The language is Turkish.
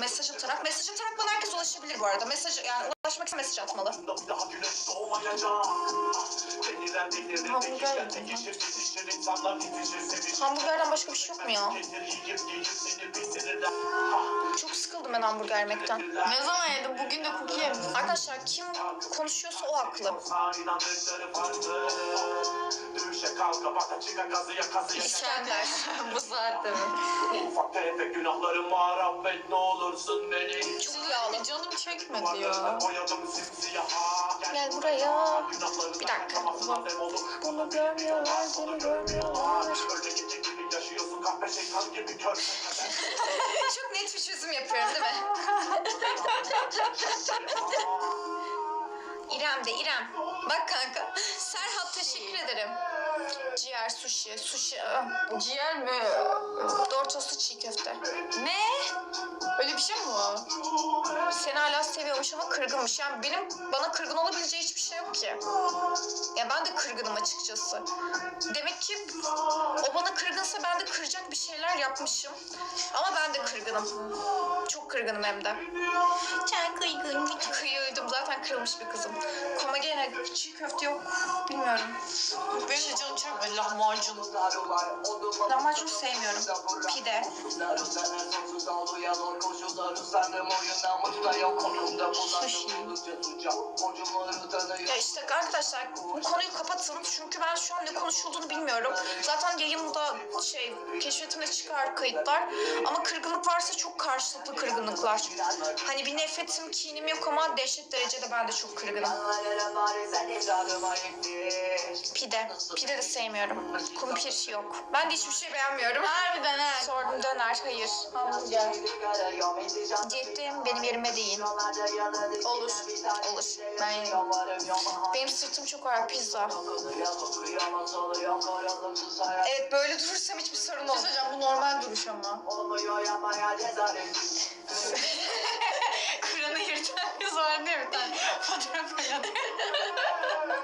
Mesaj atarak. Mesaj atarak bana herkes ulaşabilir bu arada. Mesaj yani ulaşmak için mesaj atmalı. Hamburger. Hamburgerden başka bir şey yok mu ya? Çok sıkıldım ben hamburger yemekten. Ne zaman yedim? Bugün de cookie yedim. Arkadaşlar kim konuşuyorsa o haklı. İskender. Bu saatte mi? Ufak tefek günahlarım var, affet olursun beni. Çok yağlı. Canım çekmedi ya. Gel buraya. Bir dakika. Bunu görmüyorlar, seni görmüyorlar. Çok net bir çözüm yapıyorum değil mi? İrem de İrem. Bak kanka. Serhat teşekkür ederim. Ciğer, sushi, sushi. Ciğer mi? Seni hala seviyormuş ama kırgınmış. Yani benim bana kırgın olabileceği hiçbir şey yok ki. Ya ben de kırgınım açıkçası. Demek ki o bana ben de kıracak bir şeyler yapmışım. Ama ben de kırgınım. Çok kırgınım hem de. Çok kırgın. Kıyıldım. Zaten kırılmış bir kızım. Komagene çiğ köfte yok. Bilmiyorum. Benim de canım çekmedi lahmacun. Lahmacun sevmiyorum. Pide. Ya işte arkadaşlar bu konuyu kapatın çünkü ben şu an ne konuşulduğunu bilmiyorum. Zaten yayında şey keşfetimde çıkar kayıtlar ama kırgınlık varsa çok karşılıklı kırgınlıklar. Hani bir nefretim, kinim yok ama dehşet derecede ben de çok kırgınım. Pide. Pide de sevmiyorum. Kumpir yok. Ben de hiçbir şey beğenmiyorum. Harbiden ha. Sordum döner. Hayır. Hamburger. Benim yerime değil. Olur. Olur. Ben yerim. Benim sırtım çok ağır pizza. yapmaya cesaret. Kur'an'ı yırtan kız vardı ya bir tane fotoğraf koydu.